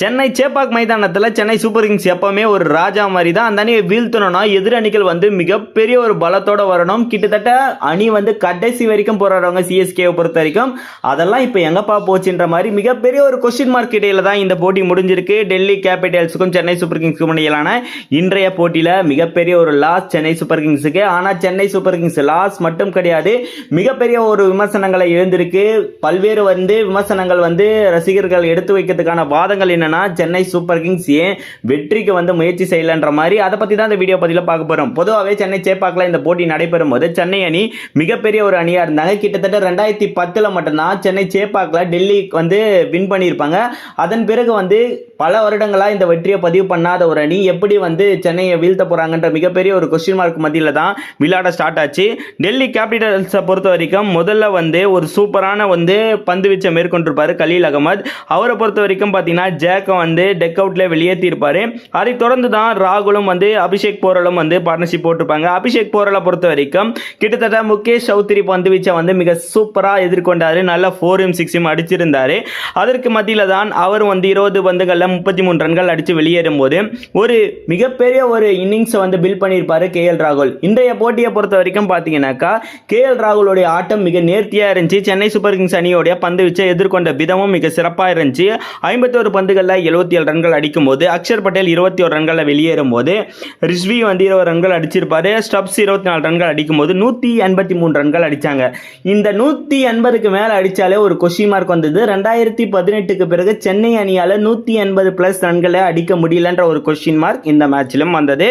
சென்னை சேப்பாக் மைதானத்தில் Chennai super Kings எப்பவுமே ஒரு ராஜா மாதிரி தான் அந்த அணியை வீழ்த்தணும்னா எதிர் அணிகள் வந்து மிகப்பெரிய ஒரு பலத்தோட வரணும். கிட்டத்தட்ட அணி வந்து கடைசி வரைக்கும் போராடுறவங்க சிஎஸ்கேவை பொறுத்த வரைக்கும். அதெல்லாம் இப்போ எங்கப்பா போச்சுன்ற மாதிரி மிகப்பெரிய ஒரு கொஸ்டின் மார்க் இடையில தான் இந்த போட்டி முடிஞ்சிருக்கு. டெல்லி கேபிட்டல்ஸுக்கும் சென்னை சூப்பர் கிங்ஸுக்கும் இடையிலான இன்றைய போட்டியில் மிகப்பெரிய ஒரு லாஸ் சென்னை சூப்பர் கிங்ஸுக்கு. ஆனால் சென்னை சூப்பர் கிங்ஸ் லாஸ் மட்டும் கிடையாது. மிகப்பெரிய ஒரு விமர்சனங்களை எழுந்திருக்கு. பல்வேறு வந்து விமர்சனங்கள் வந்து ரசிகர்கள் எடுத்து வைக்கிறதுக்கான வாதங்கள் என்ன என்னன்னா சென்னை சூப்பர் கிங்ஸ் ஏன் வெற்றிக்கு வந்து முயற்சி செய்யலன்ற மாதிரி அதை பற்றி தான் இந்த வீடியோ பதிவில் பார்க்க போகிறோம் பொதுவாகவே சென்னை சேப்பாக்கில் இந்த போட்டி நடைபெறும் போது சென்னை அணி மிகப்பெரிய ஒரு அணியாக இருந்தாங்க. கிட்டத்தட்ட ரெண்டாயிரத்தி பத்தில் மட்டும்தான் சென்னை சேப்பாக்கில் டெல்லி வந்து வின் பண்ணியிருப்பாங்க. அதன் பிறகு வந்து பல வருடங்களாக இந்த வெற்றியை பதிவு பண்ணாத ஒரு அணி எப்படி வந்து சென்னையை வீழ்த்த போகிறாங்கன்ற மிகப்பெரிய ஒரு கொஸ்டின் மார்க் மத்தியில் தான் விளையாட ஸ்டார்ட் ஆச்சு. டெல்லி கேபிட்டல்ஸை பொறுத்த வரைக்கும் முதல்ல வந்து ஒரு சூப்பரான வந்து பந்து வீச்சை மேற்கொண்டிருப்பார் கலீல் அகமது. அவரை பொறுத்த வரைக்கும் பார்த்தீங்கன்னா பேக்கை வந்து டெக் அவுட்ல வெளியேற்றிருப்பாரு அதை தொடர்ந்து தான் ராகுலும் வந்து அபிஷேக் போரலும் வந்து பார்ட்னர்ஷிப் போட்டிருப்பாங்க. அபிஷேக் போரலை பொறுத்த வரைக்கும் கிட்டத்தட்ட முகேஷ் சௌத்ரி பந்து வீச்சை வந்து மிக சூப்பராக எதிர்கொண்டாரு. நல்ல ஃபோரும் சிக்ஸும் அடிச்சிருந்தாரு. அதற்கு மத்தியில் தான் அவர் வந்து இருபது பந்துகளில் முப்பத்தி மூணு ரன்கள் அடித்து வெளியேறும் போது ஒரு மிகப்பெரிய ஒரு இன்னிங்ஸை வந்து பில் பண்ணியிருப்பாரு கே எல் ராகுல். இன்றைய போட்டியை பொறுத்த வரைக்கும் பார்த்தீங்கன்னாக்கா கே எல் ராகுலுடைய ஆட்டம் மிக நேர்த்தியாக இருந்துச்சு. சென்னை சூப்பர் கிங்ஸ் அணியோடைய பந்து வீச்சை எதிர்கொண்ட விதமும் மிக சிறப்பாக இருந்துச்சு. ஐம்பத்தோரு பந்துகள் ஓவரில் எழுபத்தி ஏழு ரன்கள் அடிக்கும் போது அக்ஷர் பட்டேல் இருபத்தி ஒரு ரன்களில் வெளியேறும் போது ரிஷ்வி வந்து இருபது ரன்கள் அடிச்சிருப்பாரு. ஸ்டப்ஸ் இருபத்தி நாலு ரன்கள் அடிக்கும் போது நூற்றி எண்பத்தி மூணு ரன்கள் அடித்தாங்க இந்த நூற்றி எண்பதுக்கு மேலே அடித்தாலே ஒரு கொஷின் மார்க் வந்தது. ரெண்டாயிரத்தி பதினெட்டுக்கு பிறகு சென்னை அணியால் நூற்றி எண்பது ப்ளஸ் ரன்களை அடிக்க முடியலன்ற ஒரு கொஷின் மார்க் இந்த மேட்ச்சிலும் வந்தது.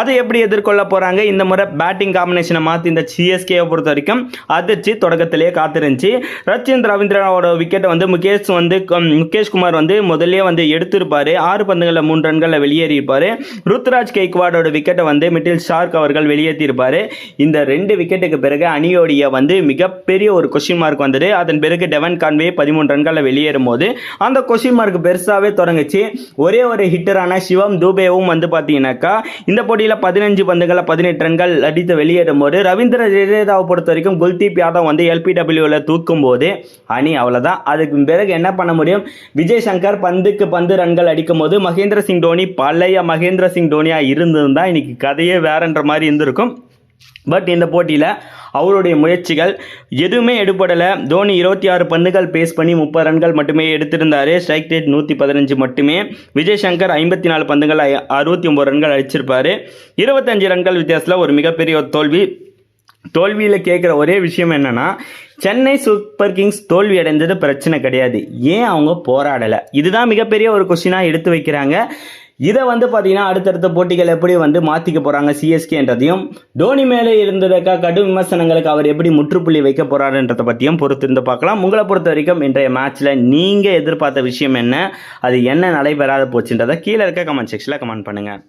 அதை எப்படி எதிர்கொள்ள போகிறாங்க இந்த முறை பேட்டிங் காம்பினேஷனை மாற்றி இந்த சிஎஸ்கேவை பொறுத்த வரைக்கும் அதிர்ச்சி தொடக்கத்திலேயே காத்திருந்துச்சு. ரச்சின் ரவீந்திரனோட விக்கெட்டை வந்து முகேஷ் வந்து முகேஷ் குமார் வந்து முதல்ல வந்து எடுத்திருப்பாரு. ஆறு பந்துகளில் மூன்று ரன்களில் வெளியேறியிருப்பாரு. ருத்ராஜ் கெய்க்வாடோட விக்கெட்டை வந்து மிட்டில் ஷார்க் அவர்கள் வெளியேற்றியிருப்பாரு. இந்த ரெண்டு விக்கெட்டுக்கு பிறகு அணியோடைய வந்து மிகப்பெரிய ஒரு கொஷின் மார்க் வந்தது. அதன் பிறகு டெவன் கான்வே பதிமூணு ரன்களில் வெளியேறும் போது அந்த கொஷின் மார்க் பெருசாகவே தொடங்குச்சு. ஒரே ஒரு ஹிட்டரான சிவம் தூபேவும் வந்து பார்த்தீங்கன்னாக்கா இந்த போட்டியில் பதினஞ்சு பந்துகளில் பதினெட்டு ரன்கள் அடித்து வெளியேறும் போது ரவீந்திர ஜடேஜாவை பொறுத்த வரைக்கும் குல்தீப் யாதவ் வந்து எல்பிடபிள்யூவில் தூக்கும் போது அணி அவ்வளோதான் அதுக்கு பிறகு என்ன பண்ண முடியும்? விஜய் சங்கர் பந்துக்கு பந்து ரன்கள் அடிக்கும் போது மகேந்திர சிங் தோனி பழைய மகேந்திர சிங் தோனியாக இருந்திருந்தா இன்னைக்கு கதையே வேறன்ற மாதிரி இருந்திருக்கும். பட் இந்த போட்டியில் அவருடைய முயற்சிகள் எதுவுமே எடுபடலை. தோனி இருபத்தி ஆறு பந்துகள் பேஸ் பண்ணி முப்பது ரன்கள் மட்டுமே எடுத்திருந்தார். ஸ்ட்ரைக் ரேட் நூற்றி பதினஞ்சு மட்டுமே. விஜய் சங்கர் ஐம்பத்தி நாலு பந்துகள் அறுபத்தி ஒம்பது ரன்கள் அடிச்சிருப்பாரு. இருபத்தஞ்சு ரன்கள் வித்தியாசத்தில் ஒரு மிகப்பெரிய ஒரு தோல்வி. தோல்வியில் கேட்குற ஒரே விஷயம் என்னென்னா சென்னை சூப்பர் கிங்ஸ் தோல்வி அடைந்தது பிரச்சனை கிடையாது. ஏன் அவங்க போராடலை? இதுதான் மிகப்பெரிய ஒரு கொஸ்டினாக எடுத்து வைக்கிறாங்க. இதை வந்து பார்த்தீங்கன்னா அடுத்தடுத்த போட்டிகள் எப்படி வந்து மாற்றிக்க போகிறாங்க சிஎஸ்கேன்றதையும் தோனி மேலே இருந்ததுக்காக கடும் விமர்சனங்களுக்கு அவர் எப்படி முற்றுப்புள்ளி வைக்க போகிறாருன்றதை பற்றியும் பொறுத்து இருந்து பார்க்கலாம். உங்களை பொறுத்த வரைக்கும் இன்றைய மேட்ச்சில் நீங்கள் எதிர்பார்த்த விஷயம் என்ன? அது என்ன நடைபெறாத போச்சுன்றதை கீழே இருக்க கமெண்ட் செக்ஷனில் கமெண்ட் பண்ணுங்கள்